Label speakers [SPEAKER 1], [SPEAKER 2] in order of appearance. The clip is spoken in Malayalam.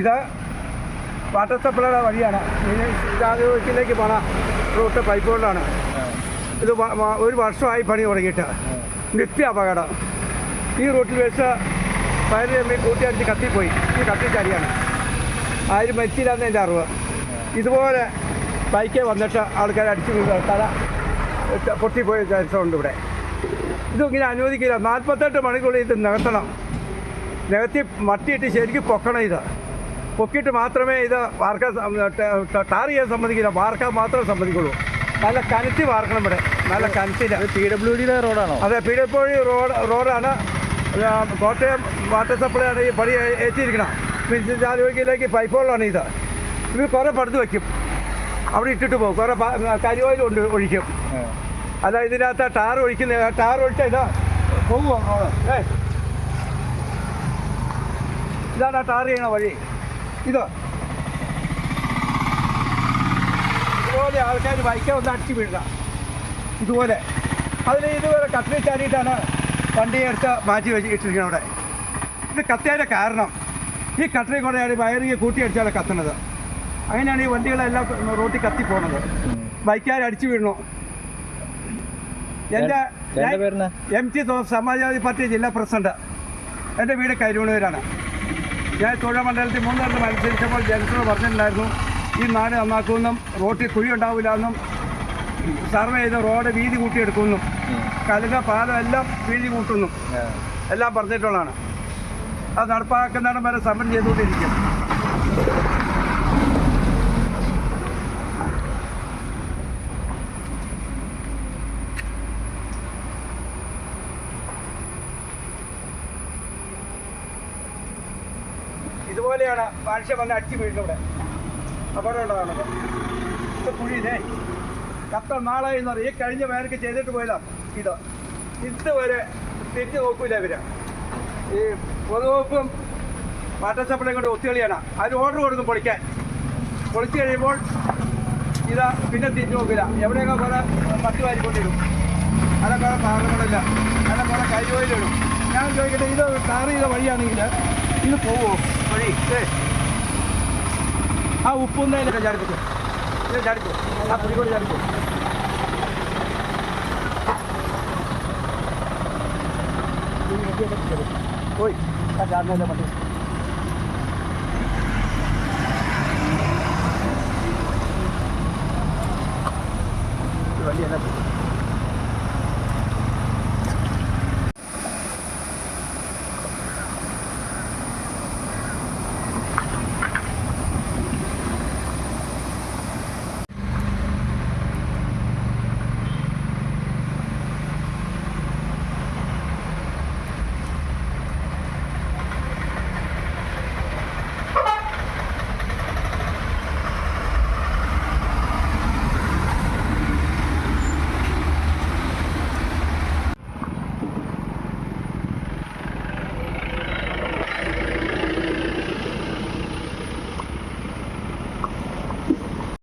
[SPEAKER 1] ഇത് വാട്ടർ സപ്ലൈയുടെ വഴിയാണ്. ഇത് ഇതാദ്യത്തിലേക്ക് പോണ റൂട്ട് പൈപ്പ് കൊണ്ടാണ് ഇത് ഒരു വർഷമായി പണി തുടങ്ങിയിട്ട്. നിത്യ അപകടം ഈ റൂട്ടിൽ വെച്ച് ഫയർ ചെയ്യുമ്പോൾ കൂട്ടിയടിച്ച് കത്തിപ്പോയി. ഈ കത്തിച്ചടിയാണ് ആരും മരിച്ചില്ലാന്ന് എന്റെ അറിവ്. ഇതുപോലെ ബൈക്കെ വന്നിട്ട് ആൾക്കാർ അടിച്ചു തല പൊട്ടിപ്പോയ ചരിത്രമുണ്ട് ഇവിടെ. ഇതിങ്ങനെ അനുവദിക്കില്ല. നാൽപ്പത്തെട്ട് മണിക്കുള്ളിൽ ഇത് നികത്തണം. നികത്തി മട്ടിയിട്ട് ശരിക്കും പൊക്കണം ഇത്. പൊക്കിയിട്ട് മാത്രമേ ഇത് വാർക്കാൻ ട- ടാർ ചെയ്യാൻ സമ്മതിക്കില്ല വാർക്കാൻ മാത്രമേ സമ്മതിക്കുള്ളൂ നല്ല കനത്തി വാർക്കണം ഇവിടെ നല്ല കനത്തില്ല.
[SPEAKER 2] പി ഡബ്ല്യു ഡിയുടെ റോഡാണോ?
[SPEAKER 1] അതെ പി ഡബ്ല്യു ഡി റോഡ് റോഡാണ്. കോട്ടയം വാട്ടർ സപ്ലൈ ആണ് ഈ പണി ഏറ്റിയിരിക്കണം ഏറ്റിരിക്കണം മീൻസ് ആലോചിക്കലേക്ക് പൈപ്പ് വെള്ളമാണ് ഇത്. ഇത് കുറേ പടുത്ത് വയ്ക്കും അവിടെ ഇട്ടിട്ട് പോകും. കുറേ കരിയോയിൽ കൊണ്ട് ഒഴിക്കും. അല്ല ഇതിനകത്ത് ടാർ ഒഴിക്കുന്ന ടാർ ഒഴിച്ചാൽ ഇതാ. പോകുമോ റോഡ് ഏ ഇതാണ് ടാർ ചെയ്യണ വഴി. ഇത്. ഇതുപോലെ ആൾക്കാർ ബൈക്കെ ഒന്ന് അടിച്ചു വീഴുക. ഇതുപോലെ. അതിൽ ഇതുപോലെ കത്തിരി ചാടിയിട്ടാണ് വണ്ടി എടുത്ത് മാറ്റി വെച്ച് ഇട്ടിരിക്കുന്നത് അവിടെ. ഇത് കത്തിയതിന്റെ കാരണം ഈ കട്ടറി കൊണ്ടാണ് വയറിങ് കൂട്ടിയടിച്ചാണ് കത്തുന്നത്. അങ്ങനെയാണ് ഈ വണ്ടികളെല്ലാം റോട്ടിൽ കത്തി പോണത് ബൈക്കാർ അടിച്ചു
[SPEAKER 2] വീഴണു എന്റെ
[SPEAKER 1] M T Thomas Samajwadi party ജില്ലാ പ്രസിഡന്റ്. എന്റെ വീട് കൈരൂണൂരാണ് ഞാൻ തൊഴിൽ മണ്ഡലത്തിൽ മൂന്നിടത്ത് മത്സരിച്ചപ്പോൾ ജനത്തോട് പറഞ്ഞിട്ടുണ്ടായിരുന്നു ഈ നാട് നന്നാക്കുമെന്നും റോട്ടിൽ കുഴി ഉണ്ടാവില്ല എന്നും സർവേ ചെയ്ത് റോഡ് വീതി കൂട്ടിയെടുക്കുന്നു കലുക പാലം എല്ലാം വീതി കൂട്ടുന്നു എല്ലാം പറഞ്ഞിട്ടുള്ളതാണ്. അത് നടപ്പാക്കുന്നിടം വരെ സമരം ചെയ്തുകൊണ്ടിരിക്കും. ഇതുപോലെയാണ് മനുഷ്യൻ വന്ന് അടിച്ചു വീഴുന്നവിടെ. അപകടം ഇത് കുഴിയിലേ കത്ത നാളായി എന്ന് പറയും ഈ കഴിഞ്ഞ വേനൽക്ക് ചെയ്തിട്ട് പോയതാ ഇത്. ഇതുവരെ തിരിച്ചു നോക്കൂല ഇവർ. ഈ പൊതുവകുപ്പും വാട്ടർ കൊണ്ട് ഒത്തുകളിയാണ് അതിന് ഓർഡർ കൊടുക്കും പൊളിക്കാൻ. പൊളിച്ചു കഴിയുമ്പോൾ ഇതാ പിന്നെ തിരിച്ചു നോക്കില്ല എവിടെയൊക്കെ കുറെ മറ്റു വാരിക്കൊണ്ടിടും. അല്ല കുറെ സാധനങ്ങളില്ല അല്ല കുറെ ഓയിലിടും. ഞാൻ ചോദിക്കട്ടെ ഇത് ടാർ ചെയ്ത വഴിയാണെങ്കിൽ ಇನ್ನು ನೋಡಿ ಆ ಉಪ್ಪು ಒಂದೇ ಇಲ್ಲ ಜಾಡಿಬೇಕು ಇಲ್ಲ ಜಾಡಿಬೇಕು ಆ ಪುಡಿಗಳು ಜಾಡಿಬೇಕು ಓಯ್ ಆ ಜಾಡ್ಮೇಲೆ ಮಾಡಿ ಅಲ್ಲಿ ಏನಾಗ್ಬೇಕು